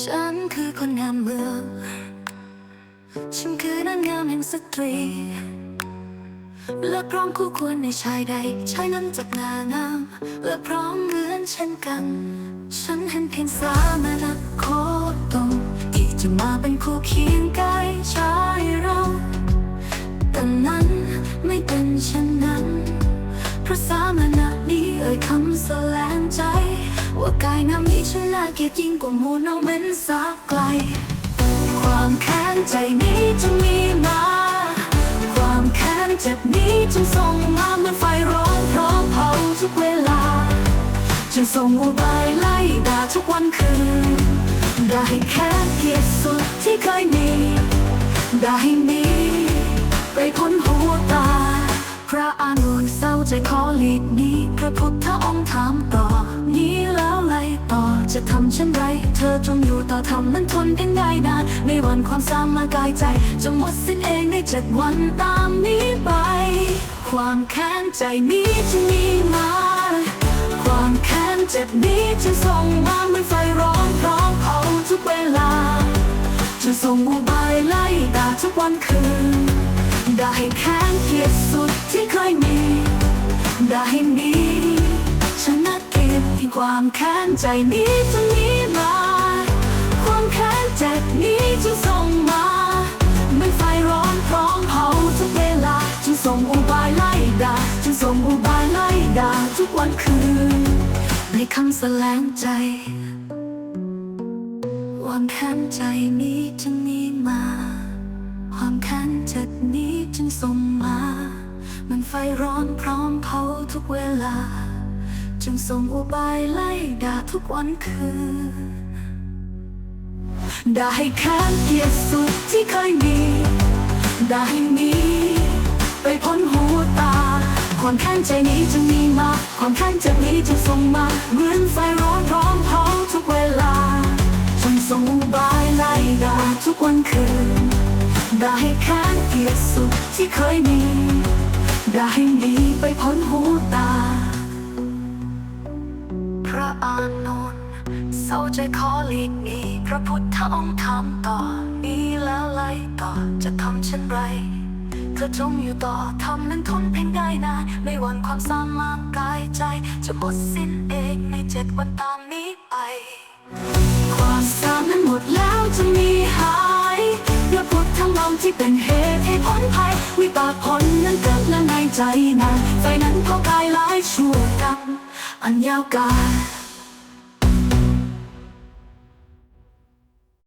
ฉันคือคนงามเมือง ฉันคือนางงามแห่งสตรี และพร้อมคู่ควรในชายใดชายนั้นจากนางามและพร้อมเหมือนเช่นกัน ฉันเห็นเพียงสามานะโคตรงที่จะมาเป็นคู่เคียงกายชายเราแต่นั้นไม่เป็นเช่นนั้น เพราะสามานะนี้เอ่ยคำแสลง ว่ากายงามนี้ฉันน่าเกลียดยิ่งกว่าหมูนเอาเหม็นสาไกล ความแค้นใจนี้จะมีมา ความแค้นเจ็บนี้จึงส่งมาเหมือนไฟร้อนพร้อมเผาทุกเวลาจึงส่งอุบายไล่ด่าทุกวันคืนด่าให้แค้นเกียดสุดที่เคยมีด่าให้หนีไปพ้นหัวตา พระอานนท์เศร้าใจขอหลีกนี้ พระพุทธองค์ถามตอนี้แล้วไรต่อ จะทำเช่นไร เธอจงอยู่ต่อทำมันทนเพียงได้นานในวันความสามากายใจ จะหมดสิ้นเองในเจ็ดวันตามนี้ไป ความแค้นใจนี้จะมีมา ความแค้นเจ็บนี้จะส่งมาเหมือนไฟร้อนพร้อมเผาทุกเวลา จะส่งอุบายไล่ด่าทุกวันคืนด่าให้แค้นเกียดสุดที่เคยมีด่า ที่ความแค้นใจนี้จะมีมา ความแค้นเจ็บนี้จะส่งมาเหมือนไฟร้อนพร้อมเผาทุกเวลาจะส่งอุบายไล่ดาจะส่งอุบายไล่ดาทุกวันคืนในคำแสลงใจความแค้นใจนี้จึงมีมา ความแค้นจ็บนี้จึงส่งมา มันไฟร้อนพร้อมเผาทุกเวลา จึงส่งอุบายไล่ด่าทุกวันคืนด่าให้แค้นเกียดสุดที่เคยมีด่าให้หนีไปพ้นหัวตา ความแค้นใจนี้จึงมีมา ความแค้นจ็บนี้จึงส่งมาเหมือนไฟร้อนพร้อมเผาทุกเวลาจนส่งอุบายไล่ด่าทุกวันคืนด่าให้แค้นเกียดสุดที่เคยมีด่าให้หนีไปพ้นหูตา อานนท์เศร้าใจขอหลีกหนีพระพุทธองค์ถามต่อนี้แล้วไล่ต่อจะทำเช่นไรเธอจงอยู่ต่อทำนั้นทนเพียงได้นานไม่หวั่นความสามารถกายใจ จะหมดสิ้นเองในเจ็ดวันตามนี้ไป ความสามนั้นหมดแล้วจะมีหายพระพุทธทั้งลมที่เป็นเหตุให้พ้นภัยวิบากผลนั้นเกิดและในใจนานไฟนั้นเผากายหลายชั่วกรรมอันยาวกาล